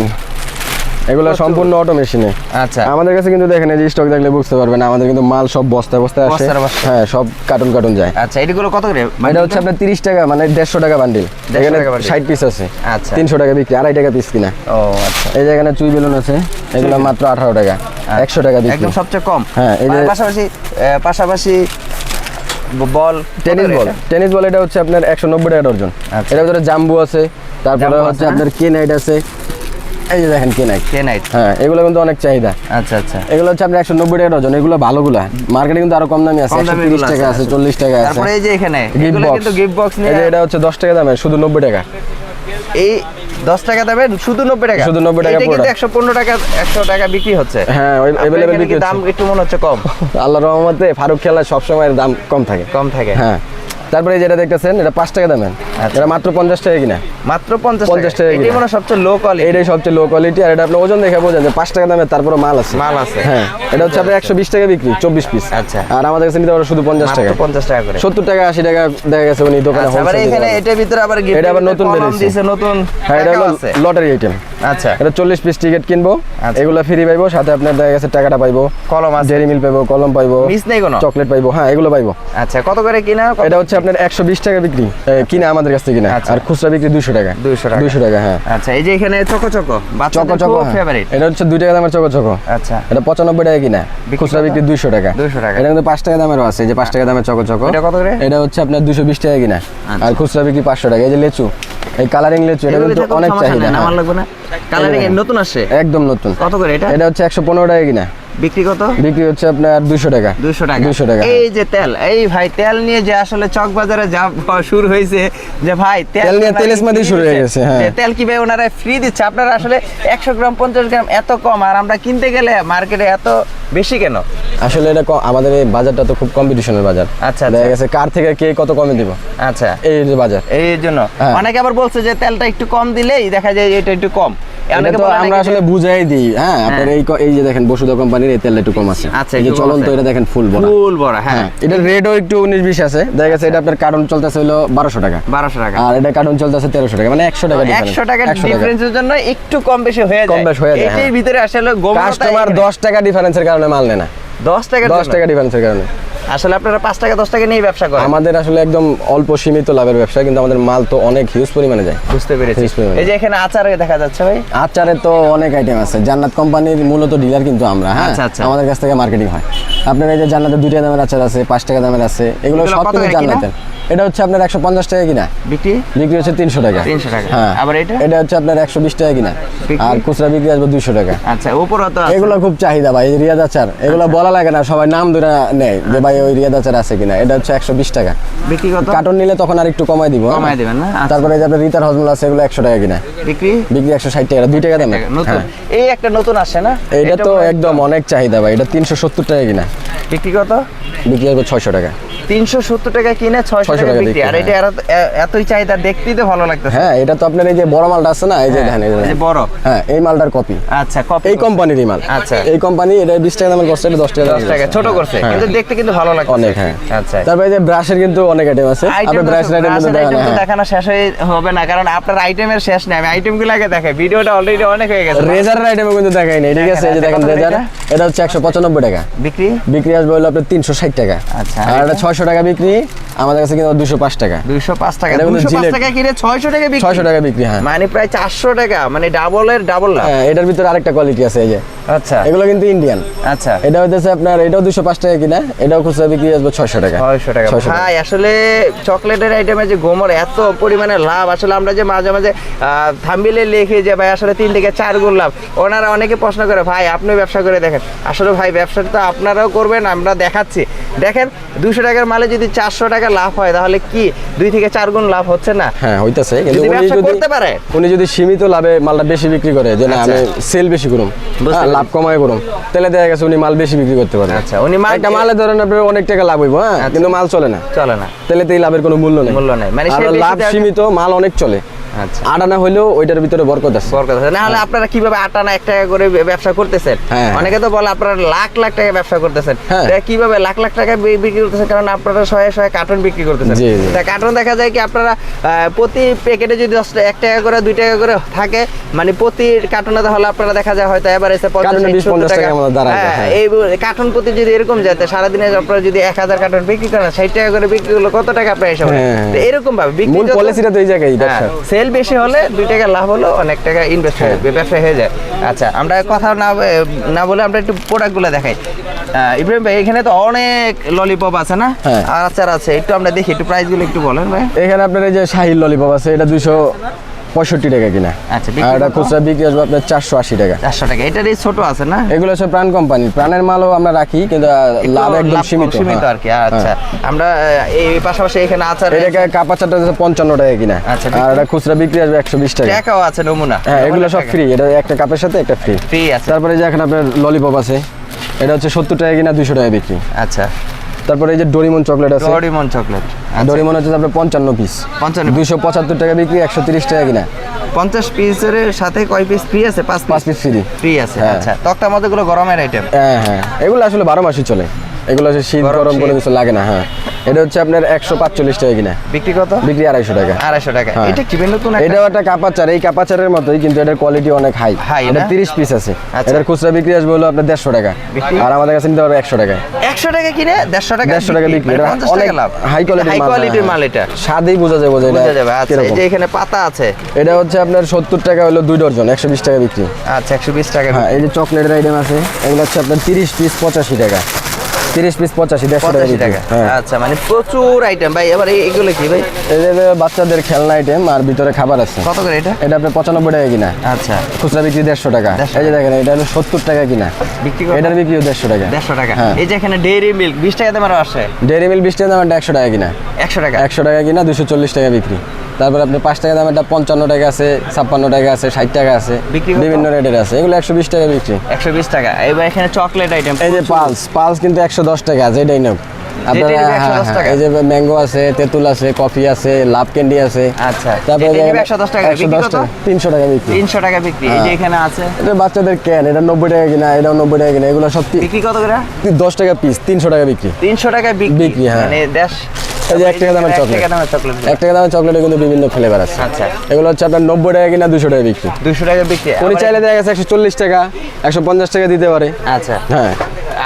এগুলো সম্পূর্ণ অটো মেশিনে আচ্ছা। আমাদের কাছে কিন্তু দেখেন যে স্টক দেখলে বুঝতে পারবেন আমাদের কিন্তু মাল সব বস্তায় বস্তায় আসে। হ্যাঁ সব কার্টুন কার্টুন যায়। আচ্ছা এগুলো কত করে? এটা হচ্ছে আপনার তিরিশ টাকা মানে দেড়শো টাকা বান্ডিল এখানে টাকা bundle। ষাট পিস আছে। আচ্ছা। তিনশো টাকা বিক্রি আড়াই টাকা পিস কিনা। ও আচ্ছা। এই যে এখানে চুই বেলুন আছে এগুলো মাত্র আঠারো টাকা একশো টাকা বিক্রি। একদম সবচেয়ে কম। হ্যাঁ, এই যে- পাশাপাশি পাশাপাশি বল টেনিস বল। টেনিস বল এটা হচ্ছে আপনার একশো নব্বই টাকা ডর্জন আচ্ছা। এটার ভিতরে জাম্বু আছে তারপরে হচ্ছে হ্যাঁ? আপনার কে নাইট আছে এই যে দেখেন কে নাইট কে নাইট হ্যাঁ এগুলো কিন্তু অনেক চাহিদা। আচ্ছা আচ্ছা। এগুলো হচ্ছে আপনার একশো নব্বই টাকা ডজন এগুলো ভালোগুলা মার্কেটে কিন্তু আরও কম দামি আছে একশো তিরিশ টাকা আছে, আছে চল্লিশ টাকা আছে। তারপরে এই যে এখানে গিফট এগুলো কিন্তু গিফট বক্স নিয়ে এটা হচ্ছে দশ টাকা দামে শুধু নব্বই টাকা। এই দশ টাকা শুধু নব্বই টাকা? শুধু 90 টাকা কিন্তু একশো পনেরো টাকা একশো টাকা বিক্রি হচ্ছে। হ্যাঁ দাম একটু মনে হচ্ছে কম? [laughs] আল্লাহ রহমতে ফারুক খেলা সবসময় দাম কম থাকে। কম থাকে। হ্যাঁ। তারপরে যেটা দেখতেছেন এটা পাঁচ টাকা দামের। আচ্ছা। এটা মাত্র পঞ্চাশ টাকা কিনা। মাত্র পঞ্চাশ 50 টাকা এটাই কিনা। মনে সবচেয়ে লো কোয়ালিটি এইটাই সবচেয়ে লো কোয়ালিটি আর এটা আপনি ওজন দেখে বোঝেন যে পাঁচ টাকা দামের তারপরে মাল আছে। মাল আছে। হ্যাঁ এটা হচ্ছে আপনার একশো বিশ টাকা বিক্রি চব্বিশ পিস আচ্ছা। আর আমাদের কাছে নিতে পারো শুধু পঞ্চাশ টাকা। পঞ্চাশ টাকা করে। সত্তর টাকা আশি টাকা দেখা গেছে উনি দোকানে আচ্ছা, আবার এখানে এটার ভিতরে আবার এটা আবার নতুন বেরিয়েছে। নতুন হ্যাঁ এটা হলো লটারি আইটেম আচ্ছা। এটা চল্লিশ পিস টিকিট কিনবো আচ্ছা। এগুলো ফ্রি পাইবো সাথে আপনার দেখা গেছে টাকাটা পাইবো। কলম আছে। ডেরি মিল পাইবো কলম পাইবো। মিস নেই কোনো? চকলেট পাইবো হ্যাঁ এগুলো পাইবো। আচ্ছা কত করে কিনা? এটা হচ্ছে আপনার একশো বিশ টাকা বিক্রি কিনা আমাদের কাছ থেকে কিনা আচ্ছা। আর খুচরা বিক্রি দুশো টাকা 200 টাকা। দুশো টাকা হ্যাঁ আচ্ছা এই যে এখানে চকো চকো চকো চকো হ্যাঁ। ফেভারিট এটা হচ্ছে দুই টাকা দামের চকো চকো আচ্ছা এটা পঁচানব্বই টাকা কিনা খুচরা বিক্রি দুইশো টাকা 200 টাকা। এটা কিন্তু পাঁচ টাকা দামেরও আছে যে পাঁচ টাকা দামের চকো চকো এটা কত করে? এটা হচ্ছে আপনার দুশো বিশ টাকা কিনা আচ্ছা। আর খুচরা বিক্রি পাঁচশো টাকা এই যে লেচু এই কালারিং লেচু এটা কিন্তু অনেক চাহিদা হ্যাঁ। আমার লাগবে না কালারিং হ্যাঁ। নতুন আসছে একদম নতুন কত করে এটা এটা হচ্ছে একশো পনেরো টাকা কিনা বিক্রি কত? বিক্রি হচ্ছে আপনার টাকা। টাকা। টাকা। এই যে তেল এই ভাই তেল নিয়ে যে আসলে চক বাজারে যা শুরু হয়েছে যে ভাই তেল নিয়ে শুরু হয়ে গেছে, হ্যাঁ। তেল কি ভাই ওনারা ফ্রি দিচ্ছে। আপনারা আসলে একশো গ্রাম পঞ্চাশ গ্রাম এত কম আর আমরা কিনতে গেলে মার্কেটে এত বেশি কেন? আসলে এটা আমাদের এই বাজারটা তো খুব কম্পিটিশনের বাজার। আচ্ছা, দেখা আচ্ছা। গেছে কার থেকে কে কত কমে দিব। আচ্ছা। এই যে বাজার। এই জন্য। হ্যাঁ। অনেকে আবার বলছে যে তেলটা একটু কম দিলেই দেখা যায় এটা একটু কম। আমরা আসলে বুঝাই দিই হ্যাঁ? আপনার এই এই যে দেখেন কোম্পানির এই তেলটা একটু কম আছে। আচ্ছা, এই যে চলন্ত এটা দেখেন ফুল বড়। ফুল বড় হ্যাঁ। হ্যাঁ এটা রেটও একটু আছে। দেখা গেছে এটা আপনার কার্টন চলতেছে হলো টাকা। টাকা। আর এটা কার্টন চলতেছে তেরোশো টাকা মানে একশো টাকা একশো 100 টাকা। ডিফারেন্সের জন্য একটু কম বেশি হয়ে যায়। কম বেশ হয়ে যায়, হ্যাঁ। ভিতরে আসলে কাস্টমার এখানে। দশ টাকা ডিফারেন্সের কারণে মাল নেয় না। দশ টাকা দশ টাকা ডিফারেন্সের কারণে। আসলে আপনারা পাঁচ টাকা দশ টাকা নিয়ে ব্যবসা করেন? আমাদের আসলে একদম অল্প সীমিত লাভের ব্যবসা কিন্তু আমাদের মাল তো অনেক হিউজ পরিমাণে যায়। বুঝতে পেরেছি। এই যে এখানে আচার দেখা যাচ্ছে ভাই? আচারে তো অনেক আইটেম আছে। জান্নাত কোম্পানির মূলত ডিলার কিন্তু আমরা হ্যাঁ? আচ্ছা, আচ্ছা। আমাদের কাছ থেকে মার্কেটিং হয়। আপনার এই যে জান্নাতের দুই টাকা দামের আচার আছে পাঁচ টাকা দামের আছে এগুলো সব কিন্তু জান্নাতের। এটা হচ্ছে আপনার একশো পঞ্চাশ টাকা কিনা? বিক্রি? বিক্রি হচ্ছে তিনশো টাকা। 300 টাকা। হ্যাঁ। আবার এটা? এটা হচ্ছে আপনার একশো বিশ টাকা কিনা। আর খুচরা বিক্রি আসবে দুশো টাকা। আচ্ছা আছে। এগুলো খুব চাহিদা ভাই রিয়াদ আচার। এগুলো আচ্ছা। বলা লাগে না সবাই নাম ধরে নেয় যে ভাই ওই রিয়াদ আচার আছে কিনা? এটা হচ্ছে একশো বিশ টাকা। বিক্রি কত? কার্টন নিলে তখন আর একটু কমাই দিব। কমাই দেবেন না? আচ্ছা। তারপরে যে আপনার রিতার হজমল আছে এগুলো একশো টাকা কিনা। বিক্রি? বিক্রি একশো ষাট টাকা দুই টাকা দামে। হ্যাঁ। এই একটা নতুন আসে না? এটা তো একদম অনেক চাহিদা ভাই এটা তিনশো সত্তর টাকা কিনা। বিক্রি কত? বিক্রি করব ছয়শো টাকা। তিনশো সত্তর টাকা কিনে ছয়শো 600 টাকা বিক্রি। আর এটা এতই চাহিদা দেখতেই তো ভালো লাগতেছে। হ্যাঁ এটা তো আপনার এই যে বড় মালটা আছে না এই যে হ্যাঁ, দেখেন এই যে এই যে দেখেন। বড়। হ্যাঁ এই মালটার কপি আচ্ছা কপি এই কোম্পানিরই মাল। আচ্ছা। এই কোম্পানি এটা বিশ টাকা দামের করছে এটা দশ টাকা দশ টাকা ছোট করছে। হ্যাঁ। কিন্তু দেখতে কিন্তু ভালো লাগছে অনেক হ্যাঁ। আচ্ছা। তারপরে যে ব্রাশের কিন্তু অনেক আইটেম আছে। আপনি ব্রাশের আইটেম কিন্তু দেখেন হ্যাঁ। শেষ হয়ে হবে না কারণ আপনার আইটেমের শেষ নেই। আমি আইটেমগুলো আগে দেখাই ভিডিওটা অলরেডি অনেক হয়ে গেছে। রেজারের আইটেম কিন্তু দেখাই নাই ঠিক আছে? এই যে দেখেন, রেজার এটা? হচ্ছে একশো পঁচানব্বই টাকা। বিক্রি? বিক্রি আসবে হলো আপনার তিনশো ষাট টাকা। আচ্ছা, আর এটা এটা? ছয়শো টাকা বিক্রি আমাদের কাছে কিন্তু দুশো পাঁচ টাকা। দুশো পাঁচ টাকা এটা পাঁচ। টাকা কিনে ছয়শো টাকা ছয়শো টাকা বিক্রি হ্যাঁ। মানে প্রায় চারশো টাকা মানে ডাবলের ডাবল এর হ্যাঁ এটার ভিতরে আরেকটা কোয়ালিটি আছে এই যে। আচ্ছা। এগুলো কিন্তু ইন্ডিয়ান আচ্ছা। এটা হইতেছে আপনার এটাও দুশো পাঁচ টাকা কিনা এটাও খুচরা বিক্রি আসবে ছয়শো টাকা। ছয়শো টাকা। ভাই আসলে চকলেটের আইটেমে যে গোমর এত পরিমাণে লাভ। আসলে আমরা যে মাঝে মাঝে থাম্বিলে লিখি যে ভাই আসলে তিন থেকে চার গুণ লাভ। ওনারা অনেকে প্রশ্ন করে ভাই আপনি ব্যবসা করে দেখেন। আসলে ভাই ব্যবসাটা তো আপনারাও করবেন আমরা দেখাচ্ছি। দেখেন দুশো টাকার মালে যদি চারশো টাকা লাভ হয় তাহলে কি দুই থেকে চার গুণ লাভ হচ্ছে না? হ্যাঁ হইতাছে। কিন্তু উনি যদি করতে পারে। উনি যদি সীমিত লাভে মালটা বেশি বিক্রি করে যে না আচ্ছা। আমি সেল বেশি হ্যাঁ, লাভ কমায় করুন তেলে দেখা গেছে উনি মাল বেশি বিক্রি করতে পারেন আচ্ছা, উনি মাল- একটা মালে ধরেন আপনি অনেক টাকা লাভ হইব হ্যাঁ? কিন্তু মাল চলে না। চলে না। তাহলে তো এই লাভের কোনো মূল্য নেই। মূল্য নেই। মানে লাভ সীমিত মাল অনেক চলে। আচ্ছা হইলেও ওইটার ভিতরে বরকত আছে বরকত আছে। না হলে আপনারা কীভাবে আট আনা এক টাকা করে ব্যবসা করতেছেন হ্যাঁ। অনেকে তো বলে আপনারা লাখ লাখ টাকা ব্যবসা করতেছেন হ্যাঁ। কীভাবে লাখ লাখ টাকা বিক্রি করতেছেন কারণ আপনারা শয়ে শয়ে কার্টুন বিক্রি করতেছেন। তা কার্টুন দেখা যায় কি আপনারা প্রতি প্যাকেটে যদি দশ এক টাকা করে দুই টাকা করে থাকে মানে প্রতি কার্টুনে তাহলে আপনারা দেখা যায় হয়তো এবার এসে পঞ্চাশ কার্টুনে ষাট, 20, সত্তর 50 টাকার মতো দাঁড়ায় যায়, হ্যাঁ। এই কার্টুন প্রতি যদি এরকম যেতে সারাদিনে আপনারা যদি এক হাজার কার্টুন বিক্রি করেন ষাট টাকা করে বিক্রি করলে কত টাকা আপনার হিসাবে। এরকম ভাবে বিক্রি পলিসিটা তো এই জায়গায় সেল বেশি হলে দুই টাকা লাভ হলো অনেক টাকা ইনভেস্ট হয়ে ব্যবসা হয়ে যায়। আচ্ছা আমরা কথা না না বলে আমরা একটু প্রোডাক্টগুলো দেখাই। ইব্রাহিম ভাই এখানে তো অনেক ললিপপ আছে না? হ্যাঁ। আর আচার আছে একটু আমরা দেখি একটু প্রাইসগুলো একটু বলেন ভাই। এখানে আপনার এই যে শাহিল ললিপপ আছে এটা দুইশো পঁয়ষট্টি টাকা কিনা। আচ্ছা, আর এটা খুচরা বিক্রি আসবে আপনার চারশো আশি টাকা। চারশো টাকা। এটার এই ছোট আছে না? এগুলো হচ্ছে প্রাণ কোম্পানি প্রাণের মালও আমরা রাখি কিন্তু লাভ একদম সীমিত। সীমিত হ্যাঁ। আর কি। আচ্ছা। আমরা এই পাশাপাশি এখানে আচার এটাকে কাপাচারটা হচ্ছে পঞ্চান্ন টাকা কিনা। আচ্ছা, আর এটা খুচরা বিক্রি আসবে একশো বিশ টাকা। টাকাও আছে নমুনা। হ্যাঁ এগুলো সব ফ্রি এটা একটা কাপের সাথে একটা ফ্রি ফ্রি আছে। তারপরে যে এখানে আপনার ললিপপ আছে। এটা হচ্ছে সত্তর টাকা কিনা দুশো টাকা বিক্রি। আচ্ছা। তারপরে এই যে ডোরিমন চকলেট আছে। ডরিমন চকলেট ডোরিমন হচ্ছে আপনার পঞ্চান্ন পিস পঞ্চান্ন দুশো পঁচাত্তর টাকা বিক্রি একশো তিরিশ টাকা কিনা। পঞ্চাশ পিসের সাথে কয় পিস ফ্রি আছে? পাঁচ পাঁচ পিস ফ্রি ফ্রি আছে। হ্যাঁ। আচ্ছা তক্তার মধ্যে গুলো গরমের আইটেম হ্যাঁ হ্যাঁ। এগুলো আসলে বারো মাসই চলে। এগুলো শীত গরম, গরম কোনো কিছু লাগে না হ্যাঁ। এটা হচ্ছে আপনার একশো পাঁচচল্লিশ টাকা কিনা। বিক্রি কত? বিক্রি আড়াইশো টাকা। আড়াইশো টাকা। হ্যাঁ। এটা কি নতুন এটাও একটা কাপাচার এই কাপাচারের মতোই কিন্তু এটার কোয়ালিটি অনেক হাই High এটা? তিরিশ পিস আছে। আচ্ছা। এটার খুচরা বিক্রি আসবে হলো আপনার দেড়শো টাকা। আর আমাদের কাছে নিতে পারবে একশো টাকা। একশো টাকা কিনে দেড়শো টাকা দেড়শো টাকা বিক্রি? অনেক লাভ। হাই কোয়ালিটির হাই কোয়ালিটির মাল। এটা। স্বাদেই বোঝা যাবে যে এটা বুঝা যাবে। আচ্ছা এই যে এখানে পাতা আছে। এটা হচ্ছে আপনার সত্তর টাকা হলো দুই ডজন একশো বিশ টাকা বিক্রি। আচ্ছা একশো বিশ টাকা হ্যাঁ এই যে চকলেটের আইটেম আছে এগুলো হচ্ছে আপনার তিরিশ পিস পঁচাশি টাকা। তিরিশ পিস পঁচাশি দেড়শো টাকা পঁচাশি বিক্রি। টাকা। হ্যাঁ। আচ্ছা মানে প্রচুর আইটেম ভাই এবার এগুলো কি ভাই? বাচ্চাদের খেলনা আইটেম আর ভিতরে খাবার আছে। কত করে এটা? এটা আপনার পঁচানব্বই টাকা কিনা। আচ্ছা। খুচরা বিক্রি দেড়শো টাকা। এই যে দেখেন এটা হলো সত্তর টাকা কিনা। বিক্রি? এটার বিক্রিও দেড়শো টাকা। দেড়শো টাকা। হ্যাঁ। এই যে এখানে ডেইরি মিল্ক বিশ টাকা দামেরও আসে। ডেয়ারি মিল বিশ টাকা দাম একশো টাকা কিনা। একশো টাকা। একশো টাকা কিনা দুশো চল্লিশ টাকা বিক্রি। তারপর আপনি পাঁচ টাকা দাম একটা পঞ্চান্ন টাকা আছে ছাপ্পান্ন টাকা আছে ষাট টাকা আছে বিভিন্ন রেটের আছে। এগুলো একশো বিশ টাকা বিক্রি। একশো বিশ টাকা। এবার এখানে চকলেট আইটেম এই যে পালস পালস কিন্তু একশো দশ টাকা নেব আপনার হ্যাঁ, 110 হ্যাঁ। এই যে ম্যাঙ্গো আছে তেঁতুল আছে কফি আছে লাভ ক্যান্ডি আছে। আচ্ছা তারপরে যেটাই নেবে দেখেন 110 টাকা, একশো দশ টাকা তিনশো টাকা বিক্রি। তিনশো টাকা বিক্রি। এই যে এখানে আছে। এটা বাচ্চাদের ক্যান এটা নব্বই টাকা কিনা এটাও নব্বই টাকা কিনা এগুলো সব বিক্রি কত করে? দশ টাকা পিস তিনশো টাকা বিক্রি। তিনশো টাকা বিক্রি। হ্যাঁ। মানে দেশ এই যে এক দামের চকলেট। টাকা দামের চকলেট এক টাকা দামের চকলেটে কিন্তু বিভিন্ন ফ্লেভার আছে। আচ্ছা। এগুলো হচ্ছে আপনার নব্বই টাকা কিনা দুশো টাকা বিক্রি। দুশো টাকা বিক্রি। উনি চাইলে দেখা গেছে একশো চল্লিশ টাকা একশো পঞ্চাশ টাকা দিতে পারে। আচ্ছা। হ্যাঁ।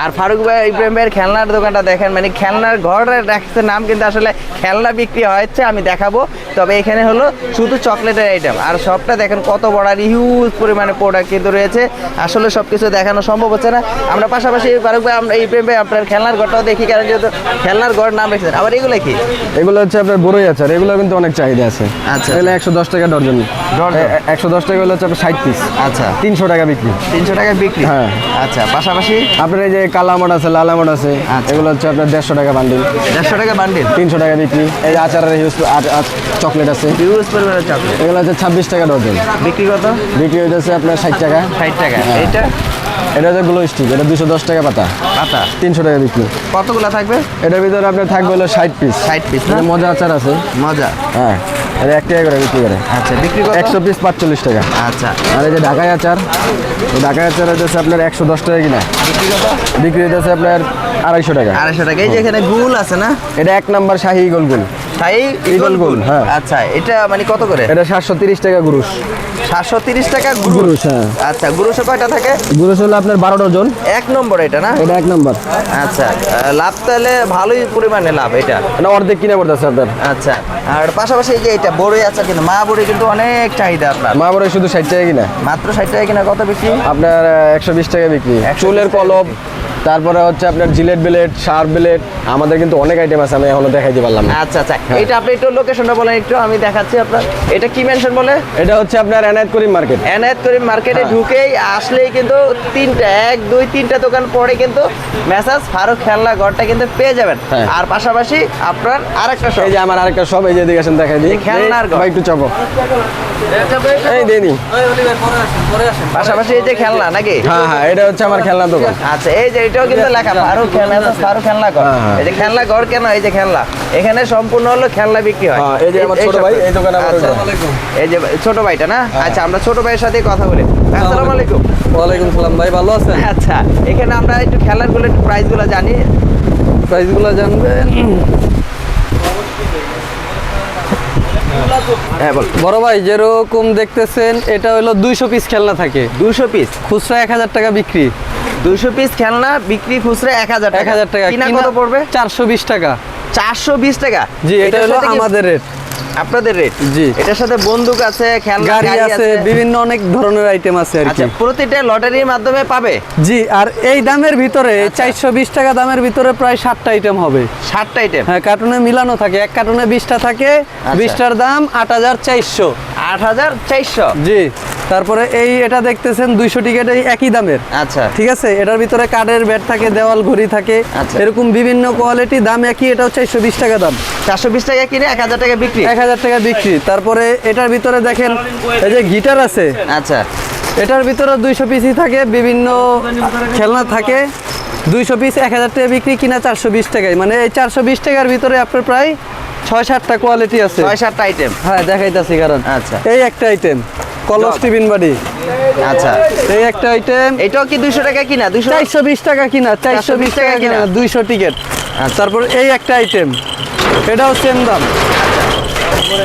আর ফারুক ভাই ইব্রাহিম ভাইয়ের খেলনার দোকানটা দেখেন মানে খেলনার ঘরের রাখতে নাম কিন্তু আসলে খেলনা বিক্রি হচ্ছে আমি দেখাবো। তবে এখানে হলো শুধু চকলেটের আইটেম আর সবটা দেখেন কত বড় আর হিউজ পরিমাণে প্রোডাক্ট কিন্তু রয়েছে। আসলে সব কিছু দেখানো সম্ভব হচ্ছে না। আমরা পাশাপাশি ফারুক ভাই আমরা ইব্রাহিম ভাই আপনার খেলনার ঘরটাও দেখি কারণ যেহেতু খেলনার ঘর নাম রেখেছেন। আবার এগুলো কি? এগুলো হচ্ছে আপনার বড়ই আছে আর এগুলো কিন্তু অনেক চাহিদা আছে। আচ্ছা। এগুলো একশো দশ টাকা ডর্জন। একশো দশ টাকা হলো হচ্ছে আপনার ষাট পিস আচ্ছা। তিনশো টাকা বিক্রি। তিনশো টাকায় বিক্রি? হ্যাঁ। আচ্ছা পাশাপাশি? আপনার এই যে কালা আমট আছে লাল আমট আছে। আচ্ছা। এগুলো হচ্ছে আপনার দেড়শো টাকা বান্ডিল দেড়শো টাকা বান্ডিল তিনশো টাকা বিক্রি। এই যে আচারের হিউজ চকলেট আছে। হিউজ চকলেট এগুলো হচ্ছে ছাব্বিশ টাকা ডজন বিক্রি কত? বিক্রি হইতেছে আপনার ষাট টাকা। ষাট টাকা। হ্যাঁ। এইটা? এটা হচ্ছে গ্লো স্টিক এটা দুশো দশ টাকা পাতা। পাতা? তিনশো টাকা বিক্রি। কতগুলো থাকবে? এটার ভিতরে আপনার থাকবে হলো ষাট পিস 60 piece না? মজা আচার আছে। মজা। হ্যাঁ। এটা এক টাকা করে বিক্রি করে। আচ্ছা বিক্রি করে একশো পিস পাঁচচল্লিশ টাকা। আচ্ছা। আর এই যে ঢাকায় আচার ঢাকায় আচার হচ্ছে আপনার একশো দশ টাকা কিনা। বিক্রি কত? বিক্রি হইতেছে আপনার আড়াইশো টাকা। আড়াইশো টাকা। এই যে এখানে গুল আছে না? এটা এক নাম্বার শাহি গোলগুল তাই ইগল গুল, হ্যাঁ। আচ্ছা এটা মানে কত করে? এটা সাতশো তিরিশ টাকা গুরুষ সাতশো তিরিশ টাকা গুরুশ গুরুষ হ্যাঁ। আচ্ছা গুরুশে কয়টা থাকে? হলো আপনার বারো ডজন। এক নম্বর এটা না? এটা এক নাম্বার। আচ্ছা লাভ তাহলে ভালোই পরিমাণে লাভ এটা। এটা অর্ধেক কিনা পড়তেছে আপনার। আচ্ছা আর পাশাপাশি এই যে এটা বড়ই আছে কিন্তু মা বড়ি কিন্তু অনেক চাহিদা আপনার। মা বড় শুধু ষাট টাকা কিনা। মাত্র ষাট টাকা কিনা কত বিক্রি? আপনার একশো বিশ টাকা বিক্রি। 120 চুলের কলম তারপরে হচ্ছে আপনার জিলেট ব্লেড শার্প ব্লেড আমাদের কিন্তু অনেক আইটেম আছে আমি এখনও দেখাইতে পারলাম না। আচ্ছা আচ্ছা। এটা আপনি একটু লোকেশনটা বলেন একটু আমি দেখাচ্ছি আপনার। এটা কি মেনশন বলে? এটা হচ্ছে আপনার এনায়েত করিম মার্কেট। এনায়েত করিম মার্কেটে হ্যাঁ। ঢুকেই আসলেই কিন্তু তিনটা এক দুই তিনটা দোকান পরে কিন্তু মেসাজ ফারুক খেলনা ঘরটা কিন্তু পেয়ে যাবেন। হ্যাঁ। আর পাশাপাশি আপনার আরেকটা শপ এই যে আমার আরেকটা সব এই যে এদিকে আসেন দেখাই দিই। খেলনার ঘর। ভাই একটু চাপো। এই দিই। পাশাপাশি এই যে খেলনা নাকি? হ্যাঁ হ্যাঁ এটা হচ্ছে আমার খেলনা দোকান। আচ্ছা এই যে এটাও কিন্তু লেখা ফারুক খেলনা ফারুক খেলনা ঘর হ্যাঁ, হ্যাঁ। এই যে খেলনা ঘর কেন? এই যে খেলনা। এখানে সম্পূর্ণ হলো খেলনা বিক্রি হয়। হ্যাঁ, এই যে আমার ছোট ভাই, এই দোকানে আমার আচ্ছা। এই যে ছোট ভাইটা না? হ্যাঁ। আচ্ছা আমরা ছোট ভাইয়ের সাথে কথা বলি। আসসালামু আলাইকুম ওয়ালাইকুম সালাম ভাই ভালো আছেন? আচ্ছা এখানে আমরা একটু খেলারগুলো একটু প্রাইসগুলো জানি। প্রাইসগুলো জানবেন? হ্যাঁ বল। বড় ভাই যেরকম দেখতেছেন এটা হলো দুইশো পিস খেলনা থাকে। দুইশো পিস খুচরা এক হাজার টাকা বিক্রি। দুইশো পিস খেলনা বিক্রি খুচরা এক হাজার এক হাজার টাকা। কিনা কত পড়বে? চারশো বিশ টাকা। চারশো বিশ টাকা। জি এটা হলো আমাদের রেট আপনাদের রেট জি। এটার সাথে বন্দুক আছে খেলনা গাড়ি আছে বিভিন্ন অনেক ধরনের আইটেম আছে আর কি। আচ্ছা প্রতিটা লটারির মাধ্যমে পাবে? জি আর এই দামের ভিতরে চারশো বিশ টাকা দামের ভিতরে প্রায় ষাটটা আইটেম হবে। ষাটটা আইটেম হ্যাঁ কার্টুনে মিলানো থাকে। এক কার্টুনে বিশটা থাকে বিশটার দাম আট হাজার চারশো। আট হাজার চারশো? জি। তারপরে এই এটা দেখতেছেন দুইশো টিকিট এই একই দামের। আচ্ছা। ঠিক আছে? এটার ভিতরে কাঠের ব্যাট থাকে দেওয়াল ঘড়ি থাকে। আচ্ছা। এরকম বিভিন্ন কোয়ালিটি দাম একই এটাও চারশো বিশ টাকা দাম। চারশো বিশ টাকা কিনে এক হাজার টাকা বিক্রি? এক হাজার টাকা বিক্রি। তারপরে এটার ভিতরে দেখেন এই যে গিটার আছে। আচ্ছা। এটার ভিতরে দুইশো পিসই থাকে বিভিন্ন খেলনা থাকে। দুইশো পিস এক হাজার টাকা বিক্রি কিনা চারশো বিশ টাকায়। মানে এই চারশো বিশ টাকার ভিতরে আপনার প্রায় ছয় সাতটা কোয়ালিটি আছে। ছয় সাতটা আইটেম হ্যাঁ দেখাইতেছি কারণ। আচ্ছা। এই একটা আইটেম কলস। টিফিন বাড়ি। আচ্ছা। এই একটা আইটেম এটাও কি দুশো টাকা কিনা? দুশো চারশো বিশ টাকা কিনা চারশো বিশ টাকা কিনা? কিনা। দুইশো টিকিট আচ্ছা। তারপর এই একটা আইটেম এটাও সেম দাম।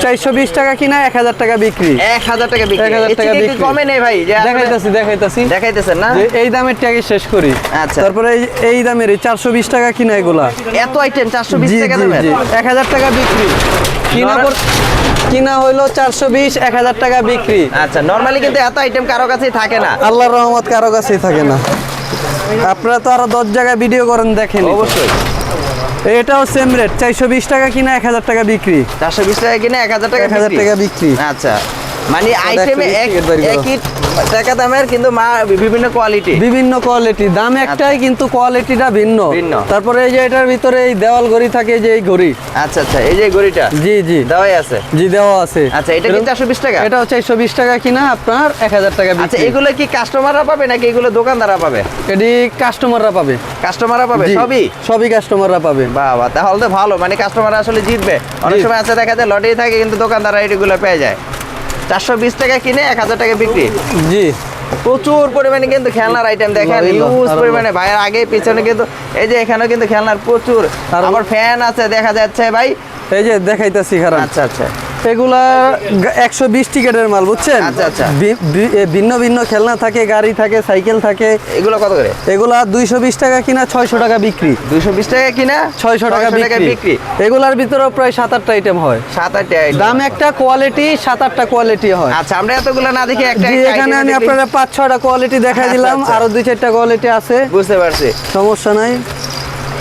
চারশো বিশ টাকা কিনা এক হাজার টাকা বিক্রি। এক হাজার টাকা বিক্রি। এক হাজার টাকা বিক্রি। কমে নেই ভাই দেখাইতাছি দেখাইতাছি। দেখাইতেছেন না? এই দামের টাকা শেষ করি। আচ্ছা। তারপরে এই- দামের চারশো বিশ টাকা কিনা এগুলা। এত আইটেম চারশো বিশ টাকা জি। এক হাজার টাকা বিক্রি। কিনা কিনা হইল চারশো বিশ এক হাজার টাকা বিক্রি। আচ্ছা নর্মালি কিন্তু এত আইটেম কারও কাছেই থাকে না। আল্লাহর রহমত কারও কাছেই থাকে না। আপনারা তো আরও দশ জায়গায় ভিডিও করেন দেখেন। অবশ্যই। এটাও সেম রেট চারশো বিশ টাকা কিনা এক হাজার টাকা বিক্রি। চারশো বিশ টাকা কিনা এক হাজার টাকা এক হাজার টাকা বিক্রি। আচ্ছা। মানে আইটেমে। একই টাকা দামের কিন্তু মা বিভিন্ন কোয়ালিটি বিভিন্ন কোয়ালিটি দাম একটাই কিন্তু কোয়ালিটিটা ভিন্ন। আচ্ছা। ভিন্ন। তারপরে এই যে এটার ভিতরে এই দেওয়াল ঘড়ি থাকে যে এই ঘড়ি। আচ্ছা আচ্ছা এই যে ঘড়িটা। জি জি। দেওয়াই আছে। জি দেওয়া আছে। আচ্ছা এটা কি এরকম- চারশো বিশ টাকা। এটাও চারশো বিশ টাকা কিনা আপনার এক হাজার টাকা আচ্ছা এগুলো কি কাস্টমাররা পাবে নাকি এগুলো দোকানদাররা পাবে? এটি কাস্টমাররা পাবে। কাস্টমাররা পাবে সবই? সবই কাস্টমাররা পাবে। বাবা তাহলে তো ভালো। মানে কাস্টমার আসলে জিতবে। অনেক সময় আছে দেখা যায় লটারি থাকে কিন্তু দোকানদাররা এগুলো পেয়ে যায়। চারশো বিশ টাকা কিনে এক হাজার টাকা বিক্রি। জি। প্রচুর পরিমাণে কিন্তু খেলনার আইটেম দেখেন ইউজ পরিমাণে। ভাইয়ের আগে পিছনে কিন্তু এই যে এখানেও কিন্তু খেলনার প্রচুর। আবার ফ্যান আছে দেখা যাচ্ছে ভাই। এই যে দেখাইতাছি খারাপ। আচ্ছা আচ্ছা। এগুলা একশো বিশ টিকেটের মাল বুঝছেন? আচ্ছা, আচ্ছা। ভিন্ন ভিন্ন খেলনা থাকে গাড়ি থাকে সাইকেল থাকে। এগুলো কত করে? এগুলা দুইশো বিশ টাকা কিনা ছয়শো টাকা বিক্রি। দুইশো বিশ টাকা কিনা ছয়শো টাকা বিক্রি। এগুলার ভিতরেও প্রায় সাত আটটা আইটেম হয়। সাত আট item। দাম একটা কোয়ালিটি সাত আটটা কোয়ালিটি হয়। আচ্ছা আমরা এতগুলো না দেখি একটা এখানে আমি। আপনারা পাঁচ ছয়টা কোয়ালিটি দেখাই আচ্ছা, দিলাম। আরও দুই চারটা কোয়ালিটি আছে। বুঝতে পারছি। সমস্যা নাই।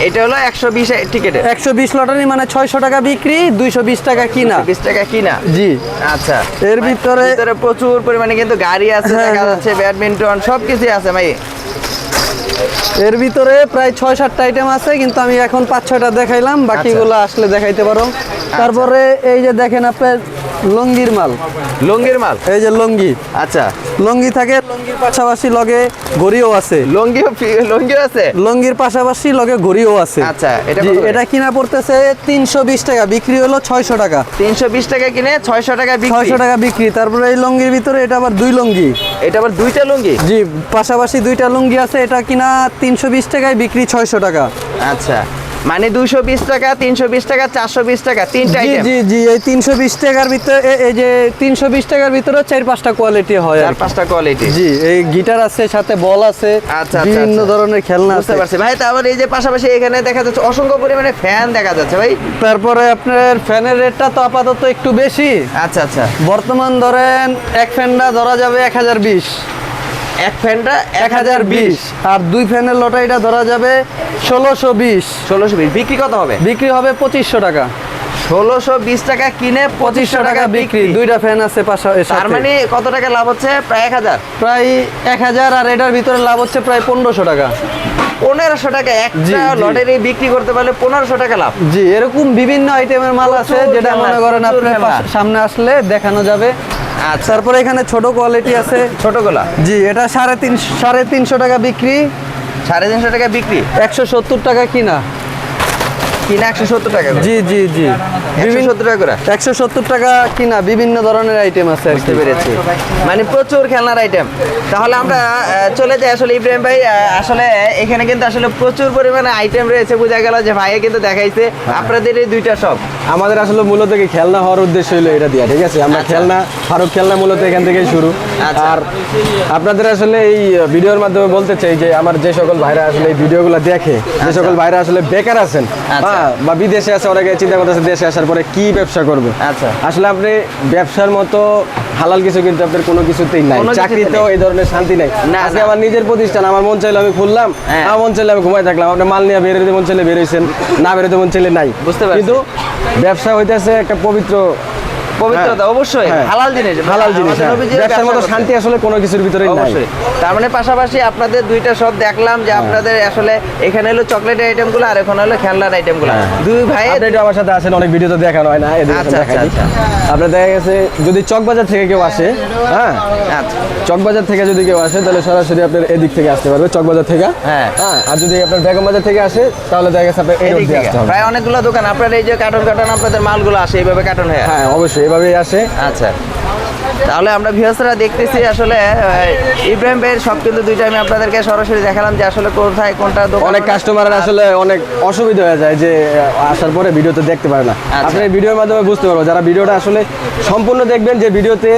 এটা হলো একশো বিশ টিকেটের। একশো বিশ লটারি মানে ছয়শো টাকা বিক্রি দুইশো বিশ টাকা কিনা। বিশ টাকা কিনা। জি। আচ্ছা। এর ভিতরে ভিতরে প্রচুর পরিমাণে কিন্তু গাড়ি আছে হ্যাঁ, দেখা হ্যাঁ। যাচ্ছে ব্যাডমিন্টন সব কিছুই আছে ভাই। এর ভিতরে প্রায় ছয় সাতটা আইটেম আছে কিন্তু আমি এখন পাঁচ ছয়টা দেখাইলাম বাকিগুলো আসলে দেখাইতে পারো। তারপরে এই যে দেখেন আপনার লঙ্গির মাল। লুঙ্গির মাল? এই যে লঙ্গি। আচ্ছা। লঙ্গি থাকে লঙ্গির পাশাপাশি লগে ঘড়িও আছে। লুঙ্গি লুঙ্গি আছে? লঙ্গির পাশাপাশি লগে ঘড়িও আছে। আচ্ছা, এটা? এটা কিনা পড়তেছে তিনশো বিশ টাকা বিক্রি হলো ছয়শো টাকা। তিনশো বিশ টাকা কিনে ছয়শো টাকা বিক্রি। ছয়শো টাকা বিক্রি তারপরে এই লঙ্গির ভিতরে এটা আবার দুই লঙ্গি। এটা আবার দুইটা লুঙ্গি? জি পাশাপাশি দুইটা লুঙ্গি আছে এটা কিনা তিনশো বিশ টাকায় বিক্রি ছয়শো টাকা। আচ্ছা। মানে দুশো বিশ টাকা তিনশো বিশ টাকা চারশো বিশ টাকা তিনটা জি জি জি এই তিনশো বিশ টাকার ভিতরে এই যে তিনশো বিশ টাকার ভিতরে চার পাঁচটা কোয়ালিটি হয় আর চার পাঁচটা কোয়ালিটি জি এই গিটার আছে সাথে বল আছে আচ্ছা, আচ্ছা, বিভিন্ন আচ্ছা। ধরনের খেলনা আছে। পারছি। ভাই তারপর এই যে পাশাপাশি এখানে দেখা যাচ্ছে অসংখ্য পরিমাণে ফ্যান দেখা যাচ্ছে ভাই। তারপরে আপনার ফ্যানের রেটটা তো আপাতত একটু বেশি। আচ্ছা আচ্ছা। বর্তমান ধরেন এক ফ্যানটা ধরা যাবে এক হাজার বিশ। এক ফ্যানটা এক হাজার বিশ। আর দুই ফ্যানের লটারিটা ধরা যাবে ষোলোশো বিশ। ষোলোশো বিশ। বিক্রি কত হবে? বিক্রি হবে পঁচিশশো টাকা। ষোলোশো বিশ টাকা কিনে পঁচিশশো টাকা বিক্রি। দুইটা ফ্যান আছে তার মানে কত টাকা লাভ হচ্ছে? প্রায় এক হাজার। প্রায় এক হাজার আর এটার ভিতরে লাভ হচ্ছে প্রায় পনেরোশো টাকা। পনেরোশো টাকা একটা লটারি বিক্রি করতে পারলে পনেরোশো টাকা লাভ। জি এরকম বিভিন্ন আইটেমের মাল আছে যেটা মনে করেন আপনার সামনে আসলে দেখানো যাবে। আচ্ছা। তারপরে এখানে ছোট কোয়ালিটি আছে। ছোট গোলা? জি এটা সাড়ে তিন সাড়ে তিনশো টাকা বিক্রি। সাড়ে তিনশো টাকা বিক্রি? একশো সত্তর টাকা কিনা। কিনা একশো সত্তর টাকা জি জি জি। বিভিন্ন সত্তর টাকা করে? একশো সত্তর টাকা কিনা বিভিন্ন ধরনের আইটেম আছে বুঝতে পেরেছি। মানে প্রচুর খেলনার আইটেম তাহলে আমরা চলে যাই আসলে ইব্রাহিম ভাই আসলে এখানে কিন্তু আসলে প্রচুর পরিমাণে আইটেম রয়েছে বোঝা গেল যে ভাইয়ে কিন্তু দেখাইছে। আপনাদের এই দুইটা সব। আমাদের আসলে মূলত কি খেলনা হওয়ার উদ্দেশ্য হলো এটা দিয়া ঠিক আছে? আমরা আচ্ছা। খেলনা ফারুক খেলনা মূলত এখান থেকেই শুরু। আচ্ছা। আর আপনাদের আসলে এই ভিডিওর মাধ্যমে বলতে চাই যে আমার যে সকল ভাইরা আসলে এই ভিডিওগুলো দেখে যে সকল ভাইরা আসলে বেকার আছেন আচ্ছা। হ্যাঁ বা বিদেশে আছে অনেকে চিন্তা করতেছে দেশে আসার পরে কি ব্যবসা করবে? আচ্ছা। আসলে আপনি ব্যবসার মতো হালাল কিছু কিন্তু আপনার কোনো কিছুতেই নাই। চাকরিতেও এই ধরনের শান্তি নাই। না, আজকে আমার নিজের প্রতিষ্ঠান আমার মন চাইলে আমি খুললাম হ্যাঁ। আমার মন চাইলে আমি ঘুমাই থাকলাম। আপনার মাল নিয়ে বেরোতে মন চাইলে বেরোইছেন না বেরোতে মন চাইলে নাই। বুঝতে পারছি। কিন্তু ব্যবসা হইতেছে একটা পবিত্র পবিত্রতা হ্যাঁ। অবশ্যই। হ্যাঁ। হালাল জিনিস। হালাল জিনিস হ্যাঁ। ব্যবসার মতো শান্তি আসলে কোনো কিছুর ভিতরে নাই। অবশ্যই। তার মানে পাশাপাশি আপনাদের দুইটা সব দেখলাম। যে আপনাদের আসলে এখানে হলো চকলেটের আইটেমগুলো আর এখন হলো খেলনার আইটেমগুলো। দুই ভাই আপনি আমার সাথে আসেন অনেক ভিডিওতে দেখানো হয় না এদিকে আচ্ছা, দেখাই আচ্ছা, আপনার দেখা গেছে যদি চকবাজার থেকে কেউ আসে হ্যাঁ? আচ্ছা। চকবাজার থেকে যদি কেউ আসে তাহলে সরাসরি আপনার এদিক থেকে আসতে পারবে চকবাজার থেকে। হ্যাঁ। আর যদি আপনার বেগম বাজার থেকে আসে তাহলে দেখা গেছে আপনার এদিক থেকে। প্রায় অনেকগুলো দোকান আপনার এই যে কার্টন কার্টন আপনাদের মালগুলো আসে এইভাবে কার্টন হয়ে হ্যাঁ অবশ্যই। এভাবেই আসে। আচ্ছা। তাহলে আমরা ভিউসরা দেখতেছি আসলে ইব্রাহিম ভাইয়ের সব কিন্তু দুইটা আমি আপনাদেরকে সরাসরি দেখালাম যে আসলে কোথায় কোনটা অনেক কাস্টমারের আসলে অনেক অসুবিধা হয়ে যায় যে আসার পরে ভিডিওতে দেখতে পারে না। আচ্ছা। আপনি ভিডিওর মাধ্যমে বুঝতে পারব যারা ভিডিওটা আসলে সম্পূর্ণ দেখবেন যে ভিডিওতে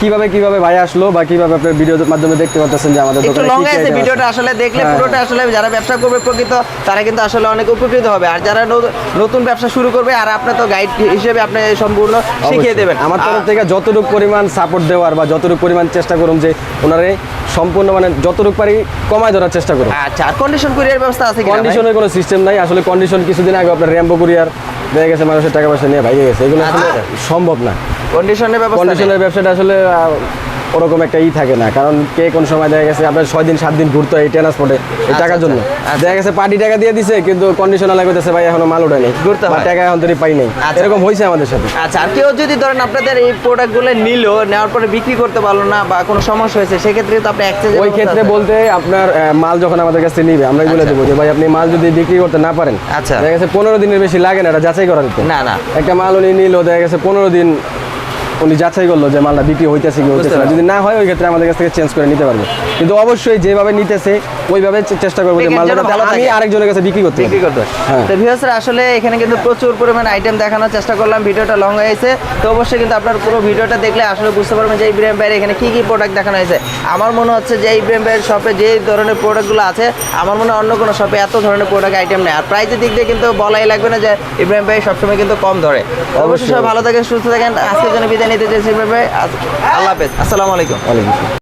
কীভাবে কীভাবে ভাই আসলো বা কীভাবে আপনার ভিডিওর মাধ্যমে দেখতে পাচ্ছেন যে আমাদের দোকানে লং আছে ভিডিওটা আসলে দেখলে হ্যাঁ। পুরোটা আসলে যারা ব্যবসা করবে প্রকৃত তারা কিন্তু আসলে অনেক উপকৃত হবে। আর যারা নতুন- ব্যবসা শুরু করবে আর আপনার তো গাইড হিসেবে আপনি সম্পূর্ণ শিখিয়ে দেবেন। আমার তরফ থেকে যতটুকু পরিমাণ সাপোর্ট দেওয়ার বা যতটুকু পরিমাণ চেষ্টা করুন যে ওনারে সম্পূর্ণ মানে যতটুকু পারি কমায় ধরার চেষ্টা করুন। আচ্ছা আর কন্ডিশন কুরিয়ার ব্যবস্থা আছে কি কন্ডিশনের কোনো সিস্টেম নাই। আসলে কন্ডিশন কিছুদিন আগে আপনার র্যাম্বো কুরিয়ার দেখা গেছে মানুষের টাকা পয়সা নিয়ে ভাইয়ে গেছে। এগুলো আসলে আচ্ছা। সম্ভব না। কন্ডিশনের ব্যবস্থা কন্ডিশনের ব্যবসাটা আসলে ওরকম একটা ই থাকে না। কারণ কে কোন সময় দেখা গেছে আপনার ছয় দিন সাত দিন ঘুরতে হয় এই ট্রান্সপোর্টে এই টাকার জন্য। আচ্ছা। দেখা গেছে পার্টি টাকা দিয়ে দিছে কিন্তু কন্ডিশনার লাগতেছে ভাই এখনও মাল ওঠে নেই ঘুরতে হয়। টাকা এখন তৈরি পাই নাই আচ্ছা। এরকম হয়েছে আমাদের সাথে। আচ্ছা আর কেউ যদি ধরেন আপনাদের এই প্রোডাক্টগুলো নিল নেওয়ার পরে বিক্রি করতে পারল না বা কোনো সমস্যা হয়েছে সেক্ষেত্রে তো আপনি ওই ক্ষেত্রে বলতে আপনার মাল যখন আমাদের কাছে নিবে আমরাই বলে আচ্ছা। দেবো যে ভাই আপনি মাল যদি বিক্রি করতে না পারেন আচ্ছা। দেখা গেছে পনেরো দিনের বেশি লাগে না এটা যাচাই করা দিতে না না। একটা মাল উনি নিল দেখা গেছে পনেরো দিন উনি যাচাই করল যে মালটা বিক্রি হইতেছে কি হইতেছে যদি না হয় ওই ক্ষেত্রে আমাদের কাছ থেকে চেঞ্জ করে নিতে পারবে। কিন্তু অবশ্যই যেভাবে নিতেছে ওইভাবে চেষ্টা করব আমি আরেকজনের কাছে বিক্রি করতে বিক্রি করতে হ্যাঁ। তো ভিউয়ার্সরা আসলে এখানে কিন্তু প্রচুর পরিমাণে আইটেম দেখানোর চেষ্টা করলাম ভিডিওটা লং হয়েছে তো অবশ্যই কিন্তু আপনার পুরো ভিডিওটা দেখলে আসলে বুঝতে পারবেন যে ইব্রাহিম ভাইয়ের এখানে কি কি প্রোডাক্ট দেখানো হয়েছে। আমার মনে হচ্ছে যে ইব্রাহিম ভাইয়ের শপে যে ধরনের প্রোডাক্টগুলো আছে আমার মনে হয় অন্য কোনো শপে এত ধরনের প্রোডাক্ট আইটেম নেই। আর প্রাইসের দিক দিয়ে কিন্তু বলাই লাগবে না যে ইব্রাহিম ভাই সবসময় কিন্তু কম ধরে। অবশ্যই ভালো থাকেন সুস্থ থাকেন। আজকের জন্য বিদায় নিতে চাইছি ইব্রাহিম ভাই। আল্লাহ হাফেজ। আসসালামু আলাইকুম।